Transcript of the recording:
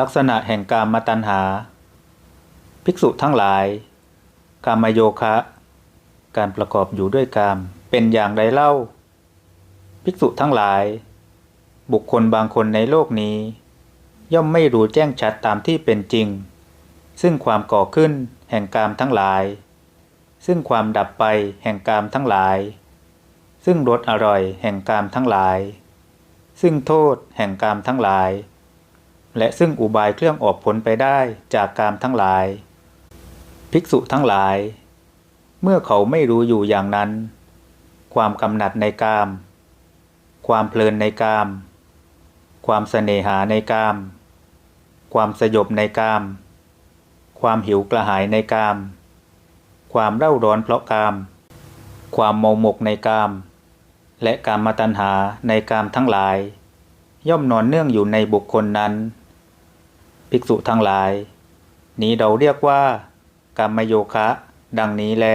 ลักษณะแห่งกามมาตัญหา ภิกษุทั้งหลาย กามโยคะ การประกอบอยู่ด้วยกามเป็นอย่างไรเล่า ภิกษุทั้งหลาย บุคคลบางคนในโลกนี้ ย่อมไม่รู้แจ้งชัดตามที่เป็นจริง ซึ่งความก่อขึ้นแห่งกามทั้งหลาย ซึ่งความดับไปแห่งกามทั้งหลาย ซึ่งรสอร่อยแห่งกามทั้งหลาย ซึ่งโทษแห่งกามทั้งหลาย และซึ่งอุบายเครื่องออกผลไปได้จากกามทั้งหลาย ภิกษุทั้งหลาย เมื่อเขาไม่รู้อยู่อย่างนั้น ความกำหนัดในกาม ความเพลินในกาม ความเสน่หาในกาม ความสยบในกาม ความหิวกระหายในกาม ความเร่าร้อนเพราะกาม ความเมาหมกในกาม และกามมาตัญหาในกามทั้งหลายย่อมนอนเนื่องอยู่ในบุคคลนั้น ภิกษุทั้งหลาย นี้เราเรียกว่ากามโยคะ ดังนี้แล